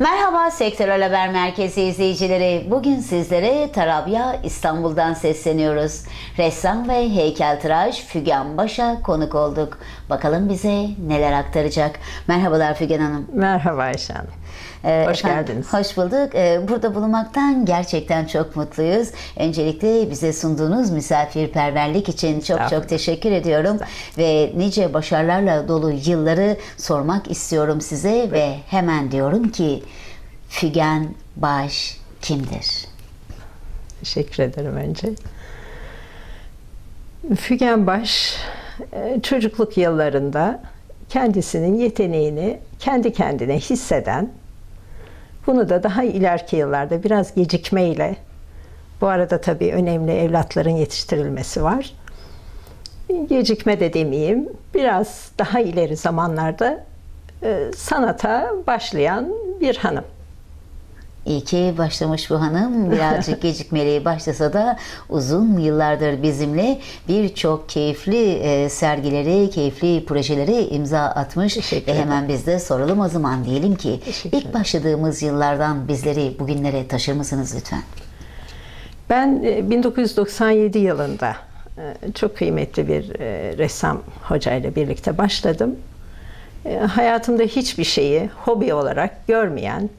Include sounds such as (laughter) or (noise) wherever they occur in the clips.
Merhaba Sektörel Haber Merkezi izleyicileri. Bugün sizlere Tarabya İstanbul'dan sesleniyoruz. Ressam ve heykeltıraş Fügen Baş'a konuk olduk. Bakalım bize neler aktaracak. Merhabalar Fügen Hanım. Merhaba Ayşe Hanım. Ee, Hoş efendim, geldiniz. Hoş bulduk. Ee, Burada bulunmaktan gerçekten çok mutluyuz. Öncelikle bize sunduğunuz misafirperverlik için çok çok teşekkür ediyorum. Ve nice başarılarla dolu yılları sormak istiyorum size ve hemen diyorum ki Fügen Baş kimdir? Teşekkür ederim önce. Fügen Baş e, çocukluk yıllarında kendisinin yeteneğini kendi kendine hisseden, bunu da daha ileriki yıllarda biraz gecikmeyle, bu arada tabii önemli evlatların yetiştirilmesi var. Gecikme de demeyeyim, biraz daha ileri zamanlarda e, sanata başlayan bir hanım. İyi ki başlamış bu hanım. Birazcık (laughs) gecikmeli başlasa da uzun yıllardır bizimle birçok keyifli e, sergileri, keyifli projeleri imza atmış. Ve hemen biz de soralım o zaman diyelim ki ilk başladığımız yıllardan bizleri bugünlere taşır mısınız lütfen? Ben e, 1997 yılında e, çok kıymetli bir e, ressam hocayla birlikte başladım. E, Hayatımda hiçbir şeyi hobi olarak görmeyen,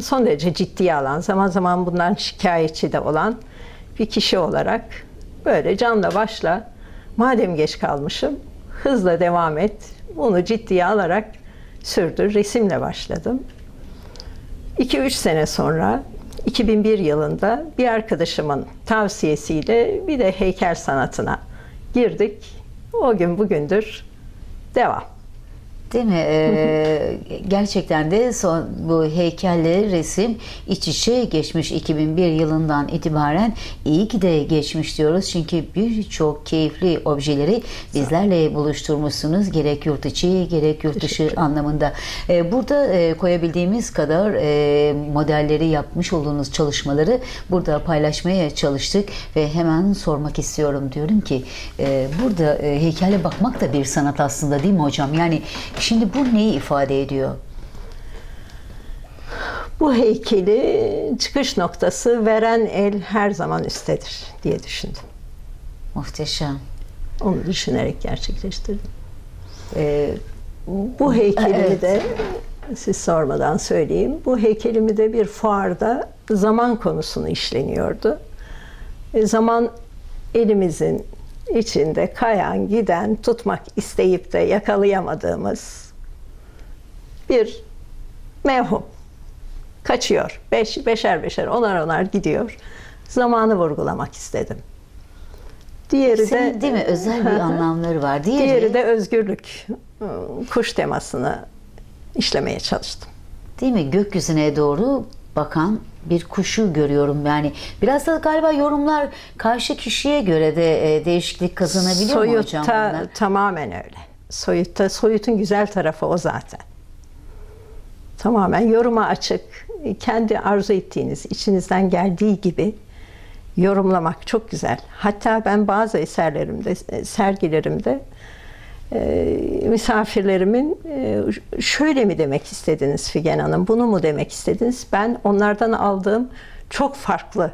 son derece ciddiye alan, zaman zaman bundan şikayetçi de olan bir kişi olarak böyle canla başla, madem geç kalmışım, hızla devam et, bunu ciddiye alarak sürdür, resimle başladım. 2-3 sene sonra 2001 yılında bir arkadaşımın tavsiyesiyle bir de heykel sanatına girdik. O gün bugündür devam. Değil mi? Ee, gerçekten de son bu heykelle resim iç içe geçmiş 2001 yılından itibaren iyi ki de geçmiş diyoruz. Çünkü birçok keyifli objeleri bizlerle buluşturmuşsunuz. Gerek yurt içi gerek yurt dışı anlamında. Ee, burada e, koyabildiğimiz kadar e, modelleri yapmış olduğunuz çalışmaları burada paylaşmaya çalıştık ve hemen sormak istiyorum diyorum ki e, burada e, heykele bakmak da bir sanat aslında değil mi hocam? Yani şimdi bu neyi ifade ediyor? Bu heykeli çıkış noktası veren el her zaman üsttedir diye düşündüm. Muhteşem. Onu düşünerek gerçekleştirdim. Ee, Bu heykelimi Evet. de siz sormadan söyleyeyim. Bu heykelimi de bir fuarda zaman konusunu işleniyordu. E, zaman elimizin içinde kayan, giden, tutmak isteyip de yakalayamadığımız bir mevhum. Kaçıyor. Beş, beşer beşer, onar onar gidiyor. Zamanı vurgulamak istedim. Diğeri senin de değil mi özel bir (laughs) anlamları var. Diğeri, Diğeri de özgürlük. Kuş temasını işlemeye çalıştım. değil mi gökyüzüne doğru bakan bir kuşu görüyorum yani. Biraz da galiba yorumlar karşı kişiye göre de e, değişiklik kazanabiliyor mu hocam? Soyutta tamamen öyle. Soyutta, soyutun güzel tarafı o zaten. Tamamen yoruma açık, kendi arzu ettiğiniz, içinizden geldiği gibi yorumlamak çok güzel. Hatta ben bazı eserlerimde, sergilerimde e, misafirlerimin e, şöyle mi demek istediniz Figen Hanım, bunu mu demek istediniz? Ben onlardan aldığım çok farklı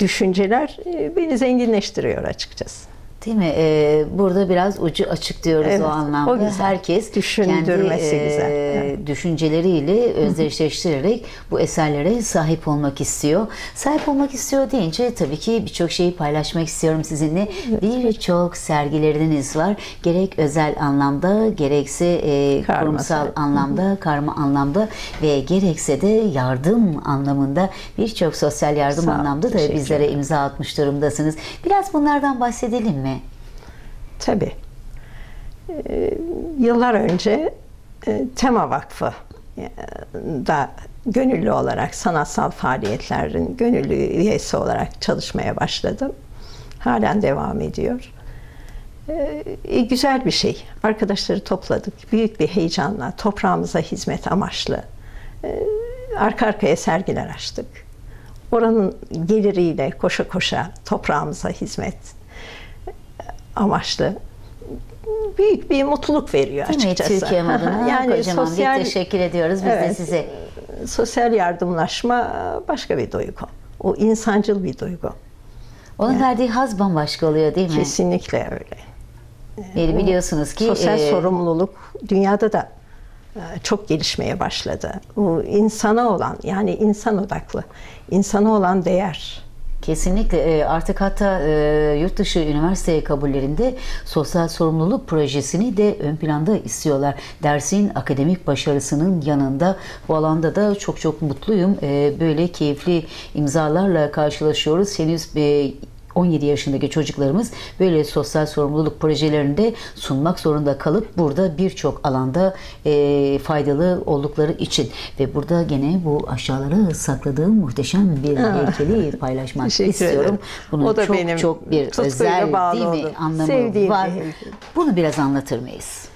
düşünceler e, beni zenginleştiriyor açıkçası. Değil mi? Ee, burada biraz ucu açık diyoruz Evet, o anlamda. o güzel. Herkes Düşündürmesi kendi e, güzel. Evet. düşünceleriyle özdeşleştirerek bu eserlere sahip olmak istiyor. Sahip olmak istiyor deyince tabii ki birçok şeyi paylaşmak istiyorum sizinle. Birçok sergileriniz var. Gerek özel anlamda, gerekse e, Karma kurumsal anlamda, karma anlamda ve gerekse de yardım anlamında birçok sosyal yardım Sağ anlamda da bizlere imza atmış durumdasınız. Biraz bunlardan bahsedelim mi? Tabii. Ee, yıllar önce e, Tema Vakfı e, da gönüllü olarak sanatsal faaliyetlerin gönüllü üyesi olarak çalışmaya başladım. Halen devam ediyor. Ee, güzel bir şey. Arkadaşları topladık. Büyük bir heyecanla toprağımıza hizmet amaçlı e, arka arkaya sergiler açtık. Oranın geliriyle koşa koşa toprağımıza hizmet amaçlı büyük bir mutluluk veriyor Değil mi? açıkçası. Türkiye (laughs) adına yani kocaman sosyal bir teşekkür ediyoruz biz de Evet. size. sosyal yardımlaşma başka bir duygu. O insancıl bir duygu. Onun verdiği haz bambaşka oluyor değil mi? Kesinlikle öyle. Yani biliyorsunuz ki Sosyal e, sorumluluk dünyada da e, çok gelişmeye başladı. Bu insana olan yani insan odaklı, insana olan değer. Kesinlikle e, artık hatta e, yurt dışı üniversite kabullerinde sosyal sorumluluk projesini de ön planda istiyorlar. Dersin akademik başarısının yanında bu alanda da çok çok mutluyum. E, Böyle keyifli imzalarla karşılaşıyoruz. Henüz 17 yaşındaki çocuklarımız böyle sosyal sorumluluk projelerinde sunmak zorunda kalıp burada birçok alanda e, faydalı oldukları için ve burada gene bu aşağılara sakladığım muhteşem bir heykeli paylaşmak Teşekkür istiyorum. ederim. Bunun O da çok benim çok bir özel bağlı değil mi olduğum, anlamı sevdiğim var. Bunu biraz anlatır mıyız?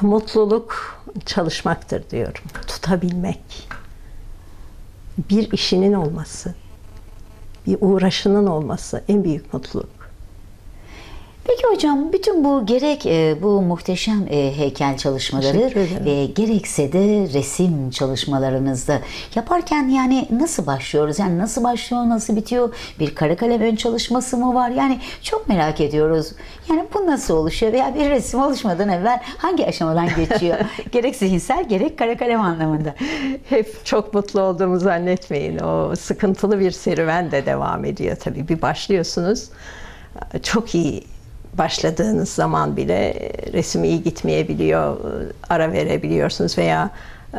Mutluluk çalışmaktır diyorum. Tutabilmek. Bir işinin olması. Bir uğraşının olması en büyük mutluluk. Peki hocam bütün bu gerek e, bu muhteşem e, heykel çalışmaları ve gerekse de resim çalışmalarınızda yaparken yani nasıl başlıyoruz? Yani nasıl başlıyor, nasıl bitiyor? Bir kara kalem ön çalışması mı var? Yani çok merak ediyoruz. Yani bu nasıl oluşuyor veya bir resim oluşmadan evvel hangi aşamadan geçiyor? (laughs) gerek zihinsel gerek kara kalem anlamında. Hep çok mutlu olduğumu zannetmeyin. O sıkıntılı bir serüven de devam ediyor tabii. Bir başlıyorsunuz. Çok iyi başladığınız zaman bile resim iyi gitmeyebiliyor. Ara verebiliyorsunuz veya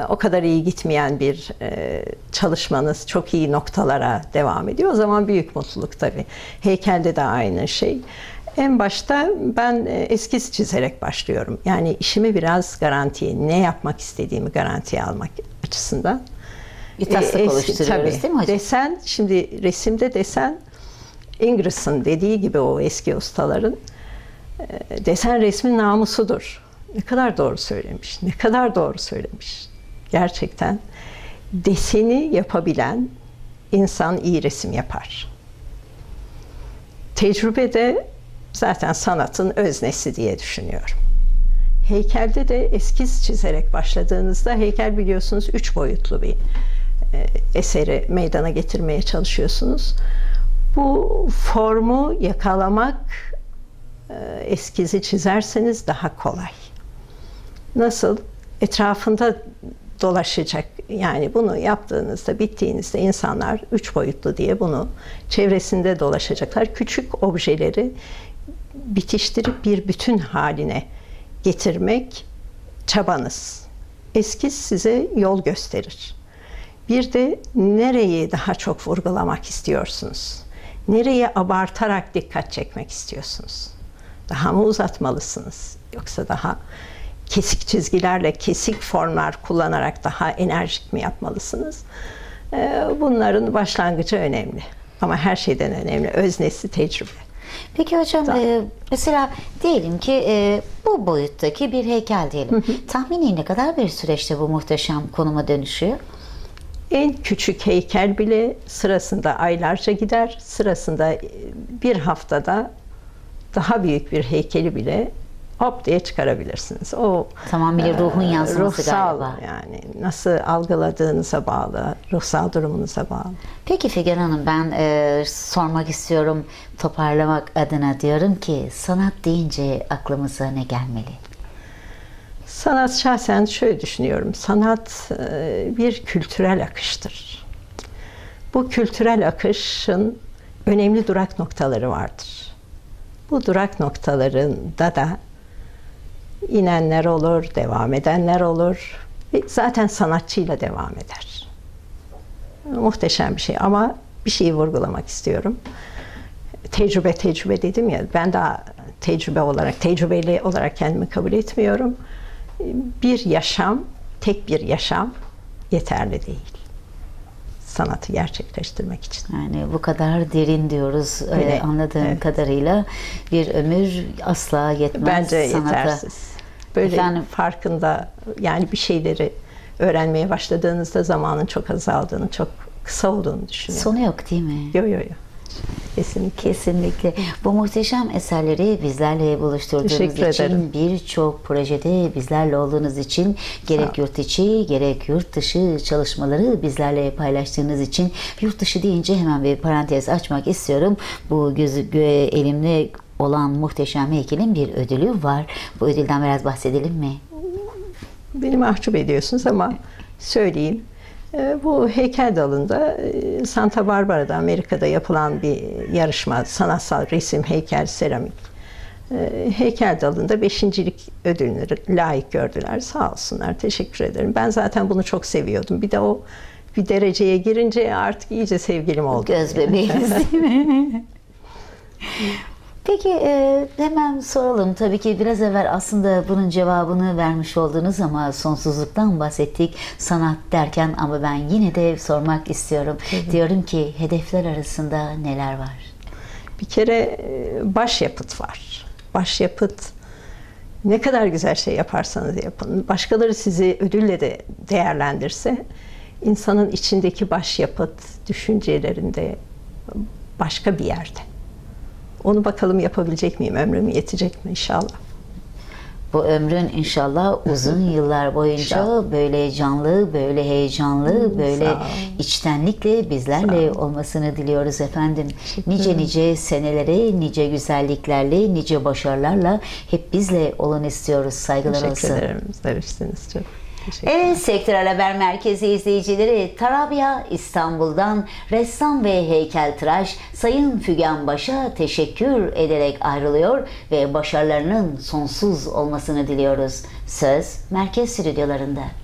o kadar iyi gitmeyen bir e, çalışmanız çok iyi noktalara devam ediyor. O zaman büyük mutluluk tabii. Heykelde de aynı şey. En başta ben e, eskiz çizerek başlıyorum. Yani işimi biraz garantiye, ne yapmak istediğimi garantiye almak açısından. Bir taslak E, oluşturuyoruz tabii. değil mi hocam? Desen, şimdi resimde desen Ingerson dediği gibi o eski ustaların e, desen resmin namusudur. Ne kadar doğru söylemiş, ne kadar doğru söylemiş. Gerçekten deseni yapabilen insan iyi resim yapar. Tecrübe de zaten sanatın öznesi diye düşünüyorum. Heykelde de eskiz çizerek başladığınızda heykel biliyorsunuz üç boyutlu bir e, eseri meydana getirmeye çalışıyorsunuz. Bu formu yakalamak eskizi çizerseniz daha kolay. Nasıl? Etrafında dolaşacak. Yani bunu yaptığınızda, bittiğinizde insanlar üç boyutlu diye bunu çevresinde dolaşacaklar. Küçük objeleri bitiştirip bir bütün haline getirmek çabanız. Eskiz size yol gösterir. Bir de nereyi daha çok vurgulamak istiyorsunuz? Nereye abartarak dikkat çekmek istiyorsunuz? Daha mı uzatmalısınız? Yoksa daha kesik çizgilerle, kesik formlar kullanarak daha enerjik mi yapmalısınız? Ee, Bunların başlangıcı önemli. Ama her şeyden önemli. Öznesi tecrübe. Peki hocam e, mesela diyelim ki e, bu boyuttaki bir heykel diyelim. Tahmini ne kadar bir süreçte bu muhteşem konuma dönüşüyor? En küçük heykel bile sırasında aylarca gider. Sırasında bir haftada daha büyük bir heykeli bile hop diye çıkarabilirsiniz. O Tamamıyla ruhun e, yansıması ruhsal galiba. yani nasıl algıladığınıza bağlı, ruhsal durumunuza bağlı. Peki Figen Hanım ben e, sormak istiyorum toparlamak adına diyorum ki sanat deyince aklımıza ne gelmeli? Sanat şahsen şöyle düşünüyorum. Sanat e, bir kültürel akıştır. Bu kültürel akışın önemli durak noktaları vardır. Bu durak noktalarında da inenler olur, devam edenler olur. Ve zaten sanatçıyla devam eder. Muhteşem bir şey ama bir şeyi vurgulamak istiyorum. Tecrübe tecrübe dedim ya ben daha tecrübe olarak, tecrübeli olarak kendimi kabul etmiyorum. Bir yaşam, tek bir yaşam yeterli değil. Sanatı gerçekleştirmek için. Yani bu kadar derin diyoruz e, Öyle, anladığım evet. kadarıyla bir ömür asla yetmez Bence sanata. yetersiz. Böyle Efendim? farkında yani bir şeyleri öğrenmeye başladığınızda zamanın çok azaldığını, çok kısa olduğunu düşünüyorum. Sonu yok değil mi? Yo yo yo. Kesinlikle. Kesinlikle. Bu muhteşem eserleri bizlerle buluşturduğunuz Teşekkür için, birçok projede bizlerle olduğunuz için, gerek yurt içi gerek yurt dışı çalışmaları bizlerle paylaştığınız için, yurt dışı deyince hemen bir parantez açmak istiyorum. Bu gözü gö- elimde olan muhteşem heykelin bir ödülü var. Bu ödülden biraz bahsedelim mi? Beni mahcup ediyorsunuz ama söyleyeyim. Ee, Bu heykel dalında e, Santa Barbara'da Amerika'da yapılan bir yarışma, sanatsal resim, heykel, seramik. Ee, Heykel dalında beşincilik ödülünü layık gördüler. Sağ olsunlar, teşekkür ederim. Ben zaten bunu çok seviyordum. Bir de o bir dereceye girince artık iyice sevgilim oldu. Göz bebeğiniz değil mi? (laughs) Peki e, hemen soralım. Tabii ki biraz evvel aslında bunun cevabını vermiş oldunuz ama sonsuzluktan bahsettik sanat derken ama ben yine de sormak istiyorum. Diyorum ki hedefler arasında neler var? Bir kere e, başyapıt var. Başyapıt ne kadar güzel şey yaparsanız yapın. Başkaları sizi ödülle de değerlendirse insanın içindeki başyapıt düşüncelerinde başka bir yerde. Onu bakalım yapabilecek miyim? Ömrüm yetecek mi inşallah. Bu ömrün inşallah uzun (laughs) yıllar boyunca İnşallah. böyle canlı, böyle heyecanlı, böyle içtenlikle bizlerle olmasını diliyoruz efendim. Nice nice senelere, nice güzelliklerle, nice başarılarla hep bizle olun istiyoruz. Saygılar Teşekkür olsun. ederim. Zarifsiniz çok. Evet Sektörel Haber Merkezi izleyicileri Tarabya İstanbul'dan ressam ve heykeltıraş Sayın Fügen Baş'a teşekkür ederek ayrılıyor ve başarılarının sonsuz olmasını diliyoruz. Söz merkez stüdyolarında.